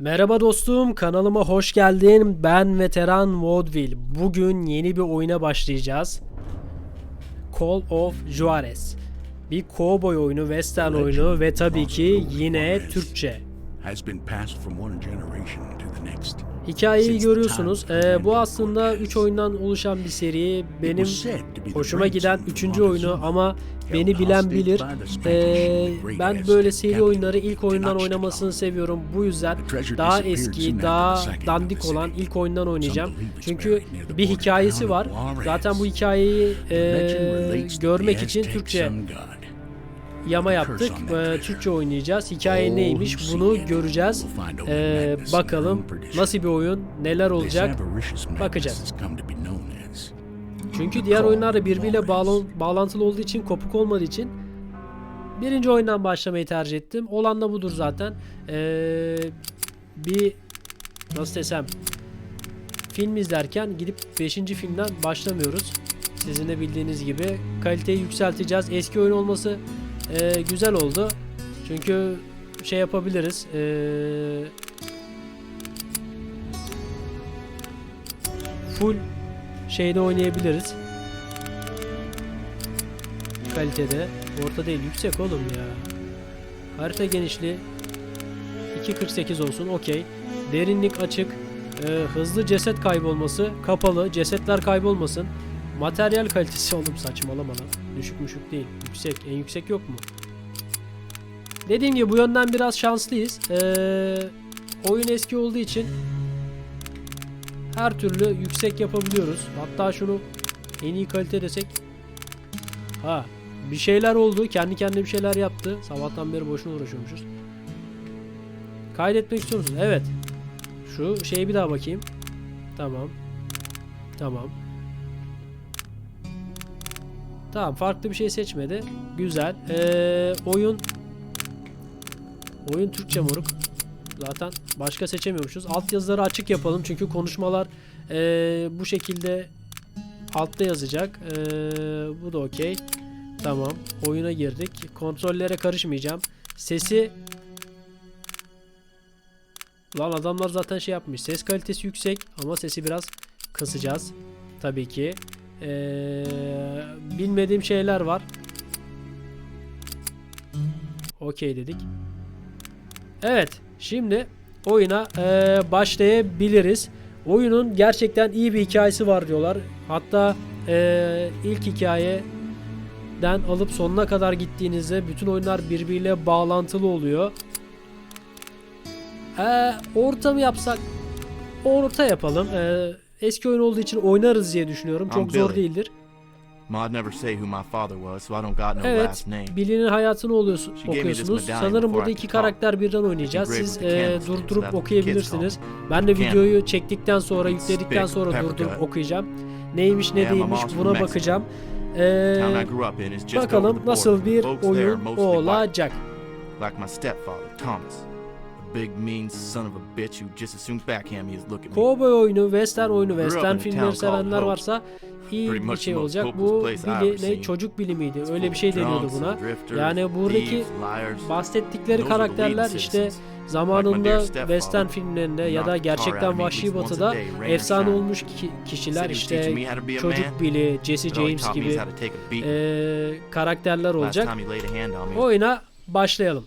Merhaba dostum, kanalıma hoş geldin. Ben veteran Vaudeville. Bugün yeni bir oyuna başlayacağız. Call of Juarez. Bir cowboy oyunu, western oyunu ve tabii ki yine Türkçe. Has been passed from one generation to the next. Hikayeyi görüyorsunuz. Ee, bu aslında 3 oyundan oluşan bir seri. Benim hoşuma giden 3. oyunu ama beni bilen bilir. Ee, ben böyle seri oyunları ilk oyundan oynamasını seviyorum. Bu yüzden daha eski, daha dandik olan ilk oyundan oynayacağım. Çünkü bir hikayesi var. Zaten bu hikayeyi e, görmek için Türkçe yama yaptık. Ee, Türkçe oynayacağız. Hikaye neymiş bunu göreceğiz. Ee, bakalım nasıl bir oyun, neler olacak bakacağız. Çünkü diğer oyunlar da birbiriyle bağlan- bağlantılı olduğu için, kopuk olmadığı için birinci oyundan başlamayı tercih ettim. Olan da budur zaten. Ee, bir nasıl desem film izlerken gidip 5. filmden başlamıyoruz. Sizin de bildiğiniz gibi kaliteyi yükselteceğiz. Eski oyun olması e, güzel oldu. Çünkü şey yapabiliriz. E, full şeyde oynayabiliriz. Kalitede. Orta değil yüksek oğlum ya. Harita genişliği 2.48 olsun okey. Derinlik açık. Ee, hızlı ceset kaybolması kapalı. Cesetler kaybolmasın. Materyal kalitesi oğlum saçmalama lan. Düşük müşük değil. Yüksek. En yüksek yok mu? Dediğim gibi bu yönden biraz şanslıyız. Ee, oyun eski olduğu için her türlü yüksek yapabiliyoruz. Hatta şunu en iyi kalite desek. Ha bir şeyler oldu. Kendi kendine bir şeyler yaptı. Sabahtan beri boşuna uğraşıyormuşuz. Kaydetmek istiyor musun? Evet. Şu şeye bir daha bakayım. Tamam. Tamam. Tamam farklı bir şey seçmedi. Güzel. Ee, oyun Oyun Türkçe moruk. Zaten başka seçemiyormuşuz. Alt yazıları açık yapalım çünkü konuşmalar ee, bu şekilde altta yazacak. Ee, bu da okey. Tamam. Oyuna girdik. Kontrollere karışmayacağım. Sesi Lan adamlar zaten şey yapmış. Ses kalitesi yüksek ama sesi biraz kısacağız. Tabii ki. Ee, bilmediğim şeyler var. Okey dedik. Evet. Şimdi oyuna ee, başlayabiliriz. Oyunun gerçekten iyi bir hikayesi var diyorlar. Hatta ee, ilk hikayeden alıp sonuna kadar gittiğinizde bütün oyunlar birbiriyle bağlantılı oluyor. Ee, orta mı yapsak? Orta yapalım. Ee, eski oyun olduğu için oynarız diye düşünüyorum. Çok I'm zor Billy. değildir. Ma, I'd never say who my father was, so I don't got no Evet, last name. Billy'nin hayatını oluyorsun, She gave me this okuyorsunuz. medallion Sanırım before burada I iki could talk. karakter birden oynayacağız. Siz with the e, durdurup okuyabilirsiniz. Ben de videoyu çektikten sonra, yükledikten sonra pepper durdurup cut. okuyacağım. Neymiş ne Yeah, my değilmiş mom's from buna Mexico. bakacağım. Ee, town I grew up in is just over bakalım border. nasıl bir Folks there are oyun mostly white, olacak. like my stepfather, Thomas. Big mean son of a bitch who just as soon backhand me as look at me. Kovboy oyunu, western oyunu, western filmleri sevenler varsa iyi bir şey olacak. Bu bili, ne çocuk bilimiydi. Öyle bir şey deniyordu buna. Yani buradaki bahsettikleri karakterler işte zamanında western filmlerinde ya da gerçekten Vahşi Batı'da efsane olmuş ki- kişiler işte çocuk Billy, Jesse James gibi eee, karakterler olacak. Oyuna başlayalım.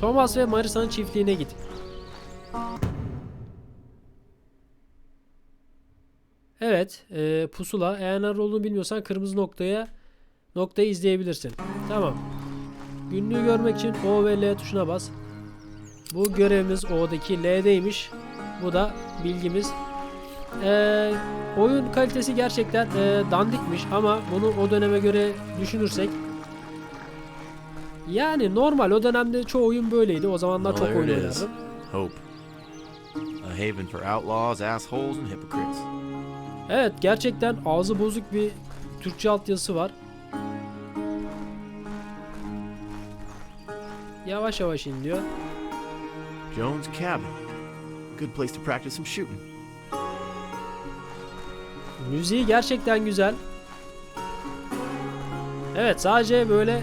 Thomas ve Marisa'nın çiftliğine git. Evet, e, pusula. Eğer nerede olduğunu bilmiyorsan kırmızı noktaya noktayı izleyebilirsin. Tamam. Günlüğü görmek için O ve L tuşuna bas. Bu görevimiz O'daki L'deymiş. Bu da bilgimiz. E, oyun kalitesi gerçekten e, dandikmiş ama bunu o döneme göre düşünürsek yani normal o dönemde çoğu oyun böyleydi. O zamanlar Well, çok oyun oynardım. Hope. A haven for outlaws, assholes, and hypocrites. Evet gerçekten ağzı bozuk bir Türkçe altyazısı var. Yavaş yavaş in diyor. Jones Cabin. Good place to practice some shooting. Müziği gerçekten güzel. Evet sadece böyle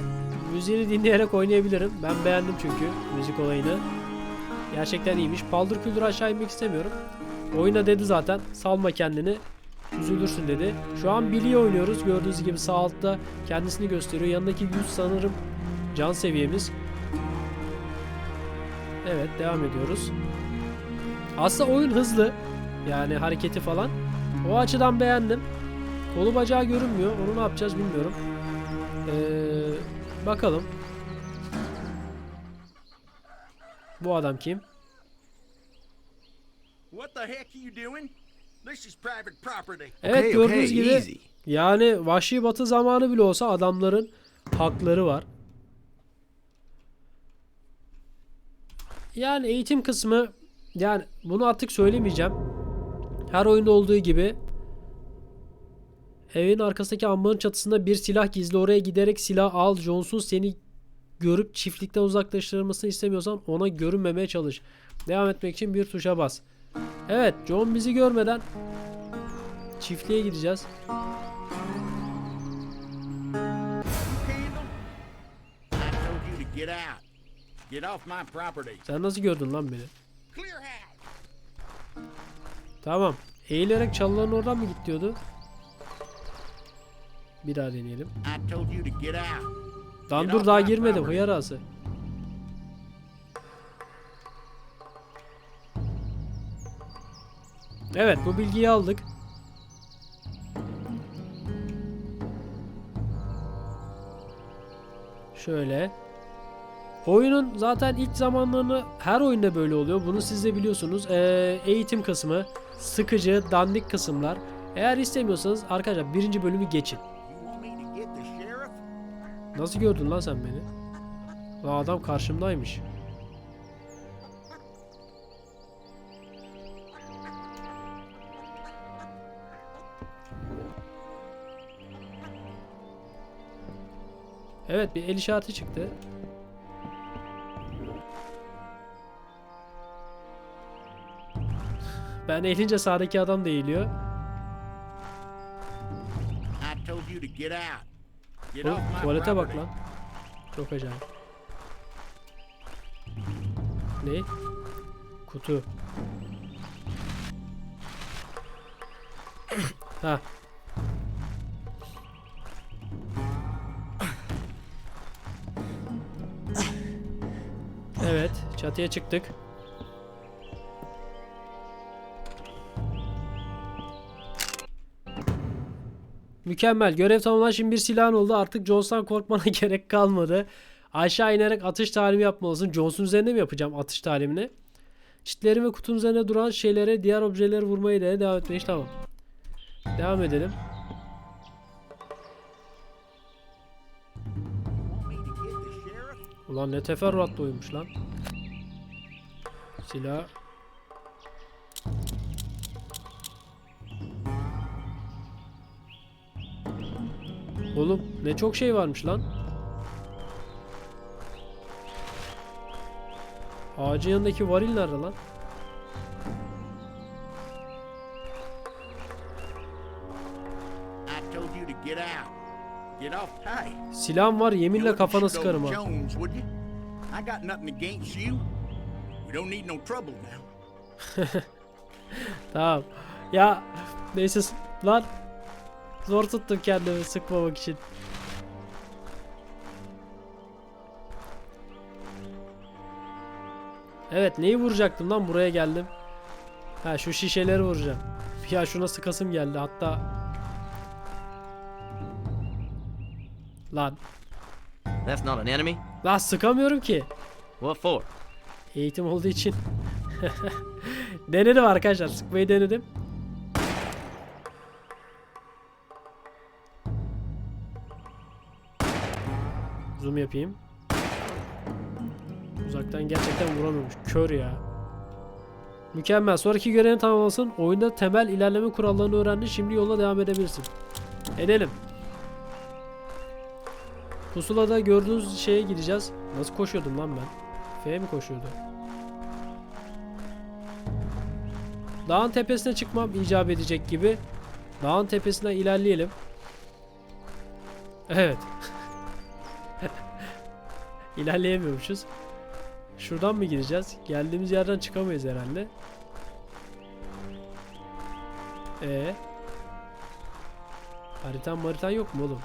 müziğini dinleyerek oynayabilirim. Ben beğendim çünkü müzik olayını. Gerçekten iyiymiş. Paldır küldür aşağı inmek istemiyorum. Oyuna dedi zaten. Salma kendini. Üzülürsün dedi. Şu an Billy'yi oynuyoruz. Gördüğünüz gibi sağ altta kendisini gösteriyor. Yanındaki 100 sanırım can seviyemiz. Evet devam ediyoruz. Aslında oyun hızlı. Yani hareketi falan. O açıdan beğendim. Kolu bacağı görünmüyor. Onu ne yapacağız bilmiyorum. Ee, bakalım. Bu adam kim? What the heck are you doing? This is private property. Evet Okay, gördüğünüz okay, gibi easy. yani vahşi batı zamanı bile olsa adamların hakları var. Yani eğitim kısmı yani bunu artık söylemeyeceğim. Her oyunda olduğu gibi evin arkasındaki ambarın çatısında bir silah gizli oraya giderek silah al. Johnson seni görüp çiftlikten uzaklaştırılmasını istemiyorsan ona görünmemeye çalış. Devam etmek için bir tuşa bas. Evet John bizi görmeden çiftliğe gideceğiz. Sen nasıl gördün lan beni? Tamam. Eğilerek çalıların oradan mı git diyordu? Bir daha deneyelim. Lan dur daha girmedim hıyar ağası. Evet bu bilgiyi aldık. Şöyle. Oyunun zaten ilk zamanlarını her oyunda böyle oluyor. Bunu siz de biliyorsunuz. Ee, eğitim kısmı, sıkıcı, dandik kısımlar. Eğer istemiyorsanız arkadaşlar birinci bölümü geçin. Nasıl gördün lan sen beni? Lan adam karşımdaymış. Evet bir el işareti çıktı. Ben eğilince sağdaki adam da eğiliyor. I told you to get out. Oğlum, tuvalete bak lan. Çok acayip. Ne? Kutu. ha. Evet, çatıya çıktık. Mükemmel. Görev tamamlan. Şimdi bir silahın oldu. Artık Jones'tan korkmana gerek kalmadı. Aşağı inerek atış talimi yapmalısın. Jones'un üzerinde mi yapacağım atış talimini? Çitlerin ve kutunun üzerine duran şeylere, diğer objeleri vurmayı da devam etmeye tamam. Devam edelim. Ulan ne teferruatlı oymuş lan. Silah. Oğlum ne çok şey varmış lan. Ağacın yanındaki varil nerede lan? Silahım var yeminle kafana sıkarım ha. Tamam. Ya neyse lan. Zor tuttum kendimi sıkmamak için. Evet neyi vuracaktım lan buraya geldim. Ha şu şişeleri vuracağım. Ya şuna sıkasım geldi hatta. Lan. That's not an enemy. Lan sıkamıyorum ki. What for? Eğitim olduğu için. denedim arkadaşlar. Sıkmayı denedim. Zoom yapayım. Uzaktan gerçekten vuramıyormuş. Kör ya. Mükemmel. Sonraki görevini tamamlasın. Oyunda temel ilerleme kurallarını öğrendin. Şimdi yola devam edebilirsin. Edelim. Pusulada gördüğünüz şeye gideceğiz. Nasıl koşuyordum lan ben? F mi koşuyordu? Dağın tepesine çıkmam icap edecek gibi. Dağın tepesine ilerleyelim. Evet. İlerleyemiyormuşuz. Şuradan mı gideceğiz? Geldiğimiz yerden çıkamayız herhalde. Ee. Haritan maritan yok mu oğlum?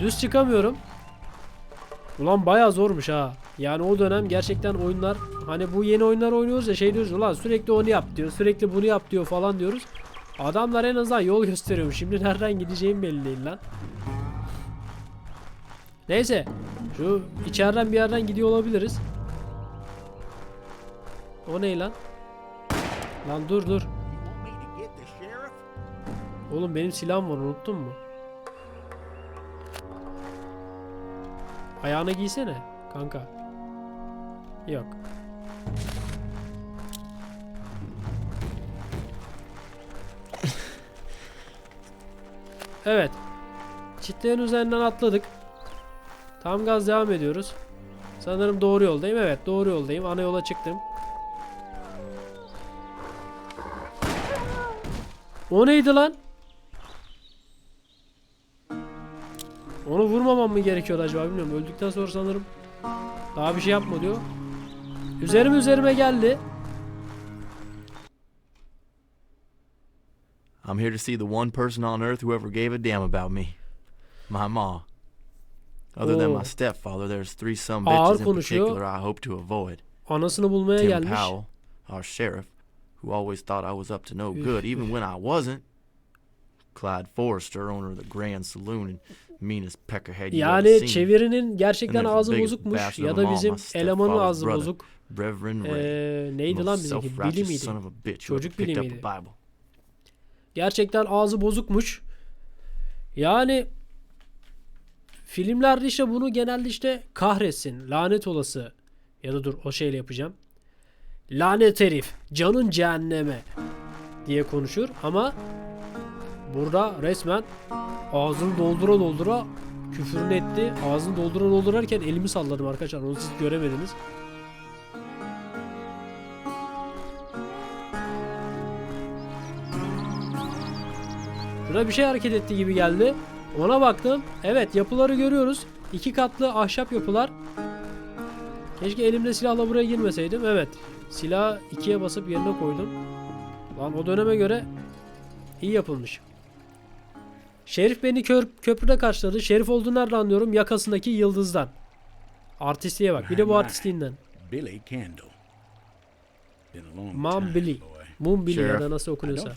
Düz çıkamıyorum. Ulan bayağı zormuş ha. Yani o dönem gerçekten oyunlar hani bu yeni oyunlar oynuyoruz ya şey diyoruz ulan sürekli onu yap diyor sürekli bunu yap diyor falan diyoruz. Adamlar en azından yol gösteriyor. Şimdi nereden gideceğim belli değil lan. Neyse. Şu içeriden bir yerden gidiyor olabiliriz. O ne lan? Lan dur dur. Oğlum benim silahım var unuttun mu? Ayağına giysene kanka. Yok. Evet. Çitlerin üzerinden atladık. Tam gaz devam ediyoruz. Sanırım doğru yoldayım. Evet doğru yoldayım. Ana yola çıktım. O neydi lan? Onu vurmamam mı gerekiyordu acaba bilmiyorum. Öldükten sonra sanırım daha bir şey yapma diyor. Üzerime üzerime geldi. I'm here to see the one person on earth who ever gave a damn about me. My ma. Other than my stepfather, there's three some Ağır bitches in konuşuyor. particular I hope to avoid. Anasını bulmaya Tim gelmiş. Powell, our sheriff, who always thought I was up to no good, even when I wasn't. Clyde Forrester, owner of the Grand Saloon and meanest peckerhead you've ever Yani seen. çevirinin gerçekten And there's the ağzı biggest bozukmuş bastard ya da bizim my elemanın ağzı brother, bozuk. Reverend Ray. Ee, the neydi most lan bizimki? Self-righteous miydi? son of a bitch who ever Çocuk picked up Bible. Gerçekten ağzı bozukmuş. Yani filmlerde işte bunu genelde işte kahretsin, lanet olası ya da dur o şeyle yapacağım. Lanet herif, canın cehenneme diye konuşur ama burada resmen ağzını doldura doldura küfürünü etti. Ağzını doldura doldurarken elimi salladım arkadaşlar. Onu siz göremediniz. Şurada bir şey hareket etti gibi geldi. Ona baktım. Evet yapıları görüyoruz. İki katlı ahşap yapılar. Keşke elimde silahla buraya girmeseydim. Evet. Silahı ikiye basıp yerine koydum. Lan o döneme göre iyi yapılmış. Şerif beni kör, köprüde karşıladı. Şerif olduğunu nereden anlıyorum? Yakasındaki yıldızdan. Artistliğe bak. Bir de bu artistliğinden. Billy Candle. Mom Billy. Moon Billy ya da nasıl okunuyorsa.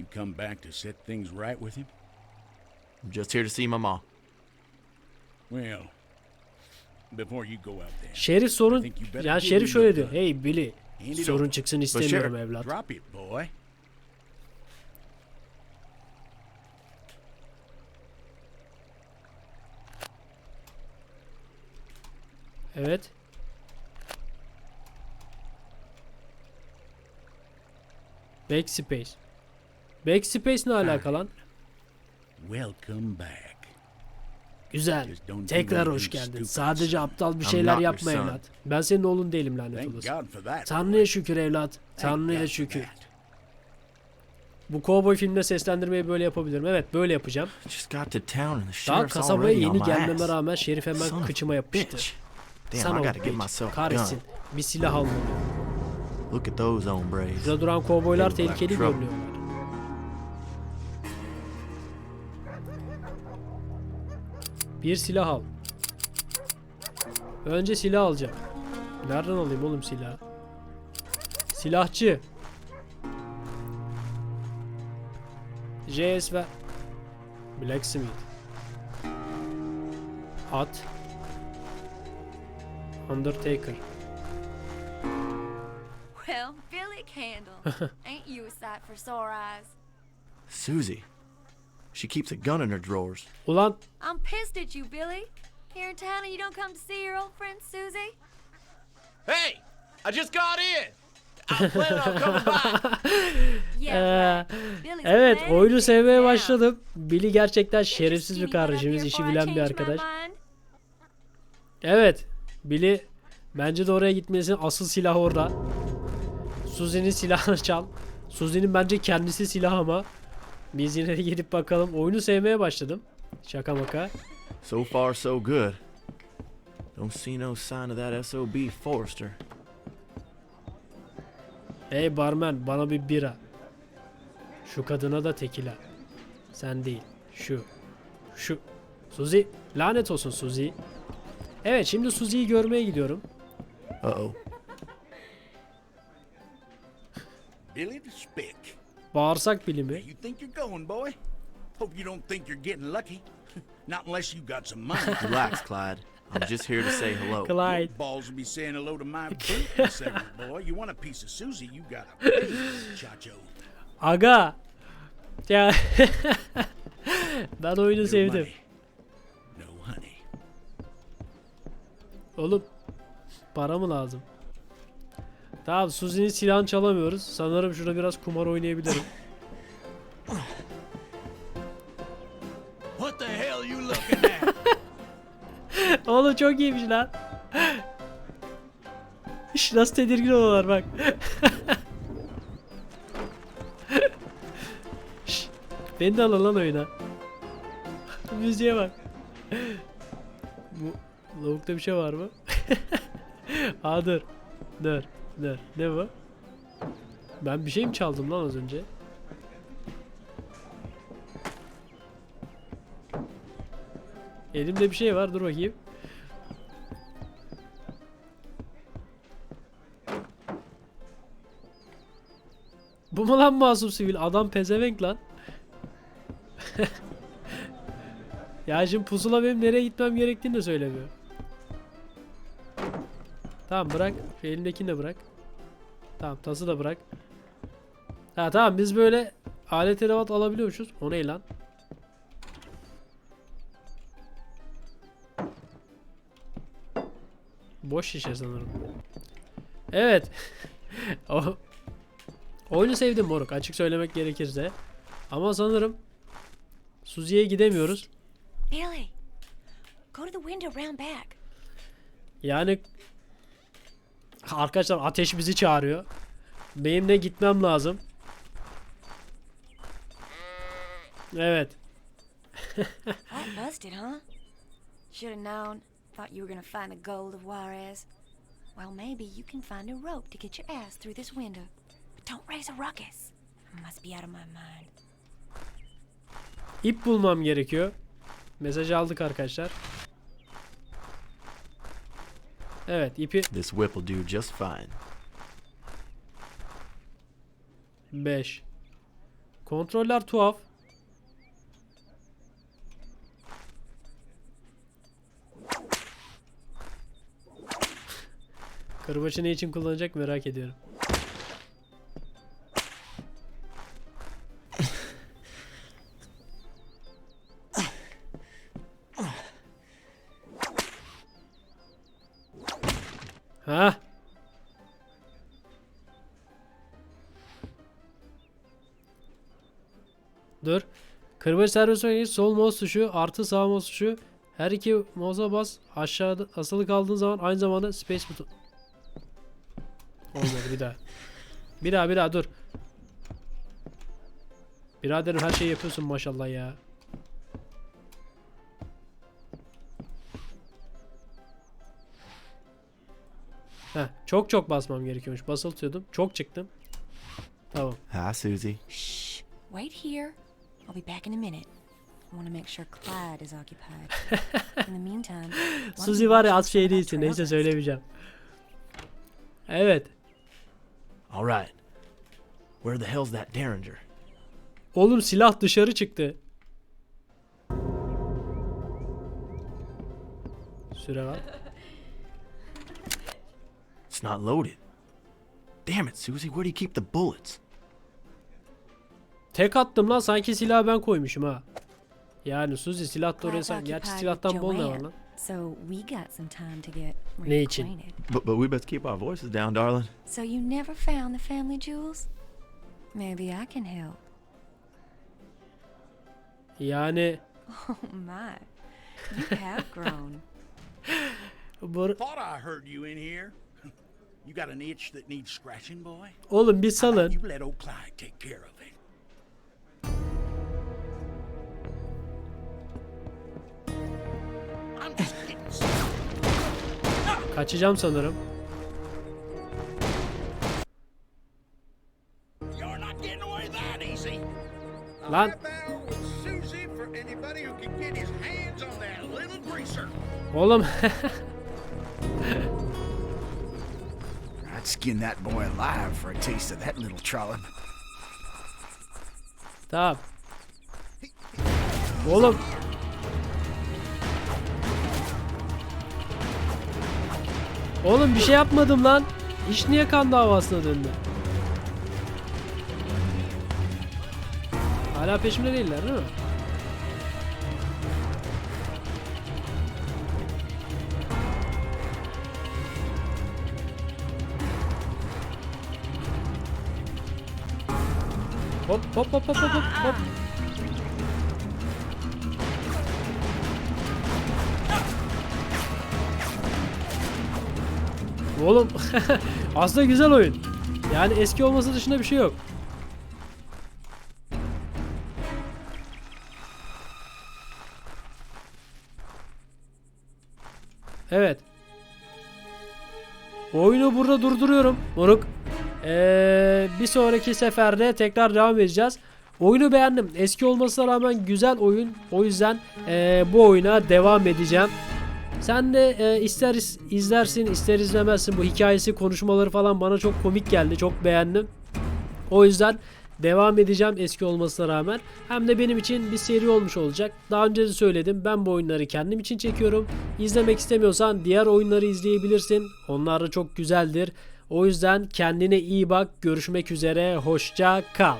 You. Come back to set things right with him? I'm just here to see my ma. Well, before you go out there, Şerif sorun... give Şerif şöyle diyor. Hey Billy. Sorun çıksın istemiyorum evlat. drop it, boy. Evet. Backspace. Backspace ne alaka lan? Welcome back. Güzel. Tekrar hoş geldin. Sadece aptal bir şeyler yapma evlat. Ben senin oğlun değilim lanet olası. Tanrı'ya şükür evlat. Tanrı'ya şükür. Bu kovboy filmde seslendirmeyi böyle yapabilirim. Evet böyle yapacağım. Daha kasabaya yeni gelmeme rağmen Şerif hemen kıçıma yapıştı. bitch. Damn, Son I of gotta a get bitch. myself a Kahretsin. Bir silah almalıyım. Look at those hombres. Şurada duran kovboylar tehlikeli trouble. Bir silah al. Önce silah alacağım. Nereden alayım oğlum silah? Silahçı. JS ver. Blacksmith. At. Undertaker. Well, Billy Candle, ain't you a sight for sore eyes? Susie. She keeps a gun in her drawers. Ulan I'm pissed at you, Billy. Here in town and you don't come to see your old friend Susie? Hey, I just got in. I'm planning on coming by. Yeah, Ee, right. Billy's Evet planning oyunu sevmeye başladım. Billy gerçekten şerefsiz bir kardeşimiz, işi I bilen bir arkadaş. Evet Billy bence de oraya gitmelisin. Asıl silah orada. Susie'nin silahını çal. Susie'nin bence kendisi silah ama. Biz yine de gidip bakalım. Oyunu sevmeye başladım. Şaka maka. So far, so good. Don't see no sign of that SOB Forrester. Hey barmen bana bir bira. Şu kadına da tekila. Sen değil. Şu. Şu. Suzi. Lanet olsun Suzi. Evet şimdi Suzi'yi görmeye gidiyorum. Uh-oh. Billy Bağırsak bilimi. You think you're going, boy? Hope you don't think you're getting lucky. Not unless you got some money. Relax, Clyde. I'm just here to say hello. Clyde. Balls will be saying hello to my boot in a second, boy. You want a piece of Susie, you got a pay, chacho. Aga. Ya. ben oyunu No sevdim. money. No honey. Oğlum para mı lazım? Tamam Suzi'nin silahını çalamıyoruz. Sanırım şurada biraz kumar oynayabilirim. What the hell you looking at? Oğlum çok iyiymiş lan. Şş, Nasıl tedirgin oluyorlar bak. Şş, Beni de alın lan oyuna. Müziğe bak. Bu lavukta bir şey var mı? Aa dur. Dur. Dur. Ne bu? Ben bir şey mi çaldım lan az önce? Elimde bir şey var. Dur bakayım. Bu mu lan masum sivil? Adam pezevenk lan. ya şimdi pusula benim nereye gitmem gerektiğini de söylemiyor. Tamam bırak. Şu elindekini de bırak. Tamam tası da bırak. Ha tamam biz böyle alet edevat alabiliyormuşuz. O ne lan? Boş şişe sanırım. Evet. o Oyunu sevdim moruk açık söylemek gerekirse. Ama sanırım Suzi'ye gidemiyoruz. Billy, go to the window round back. Yani arkadaşlar ateş bizi çağırıyor. Benim de gitmem lazım. Evet. That busted, huh? Should have known. Thought you were gonna find the gold of Juarez. Well, maybe you can find a rope to get your ass through this window. But don't raise a ruckus. I must be out of my mind. İp bulmam gerekiyor. Mesaj aldık arkadaşlar. Evet ipi This whip will do just fine. 5. Kontroller tuhaf. Kırbaçı ne için kullanacak merak ediyorum. Kırbaç servis oynayış sol mouse tuşu artı sağ mouse tuşu. Her iki mouse'a bas. Aşağıda asılı kaldığın zaman aynı zamanda space buton. Olmadı bir daha. Bir daha bir daha dur. Biraderim her şeyi yapıyorsun maşallah ya. Heh, çok çok basmam gerekiyormuş. Basılı tutuyordum. Çok çıktım. Tamam. Hi, Susie. Shh. Wait here. I'll be back in a minute. I want to make sure Clyde is occupied. in the meantime, Suzy var ya az şey değilsin. Neyse söylemeyeceğim. Evet. All right. Where the hell's that Derringer? Oğlum silah dışarı çıktı. Süre var. It's not loaded. Damn it, Susie. Where do you keep the bullets? Tek attım lan sanki silahı ben koymuşum ha. Yani Suzy silah da oraya sak. Gerçi silahtan bol ne var lan? So we got some time to get Ne için? But, but we best keep our voices down, darling. So you never found the family jewels? Maybe I can help. Yani Oh my. You have grown. bu Thought I heard you in here. You got an itch that needs scratching, boy? oğlum bir salın. You let old Clyde take care of it. That little greaser. oğlum I'd skin that boy alive for a taste of that little trollop. tamam. Oğlum Oğlum bir şey yapmadım lan. İş niye kan davasına döndü? Hala peşimde değiller değil mi? Hop hop hop hop hop hop Oğlum aslında güzel oyun. Yani eski olması dışında bir şey yok. Evet. Oyunu burada durduruyorum. Moruk. Ee, bir sonraki seferde tekrar devam edeceğiz. Oyunu beğendim. Eski olmasına rağmen güzel oyun. O yüzden ee, bu oyuna devam edeceğim. Sen de e, ister is- izlersin ister izlemezsin. Bu hikayesi konuşmaları falan bana çok komik geldi. Çok beğendim. O yüzden devam edeceğim eski olmasına rağmen. Hem de benim için bir seri olmuş olacak. Daha önce de söyledim. Ben bu oyunları kendim için çekiyorum. İzlemek istemiyorsan diğer oyunları izleyebilirsin. Onlar da çok güzeldir. O yüzden kendine iyi bak. Görüşmek üzere. Hoşça kal.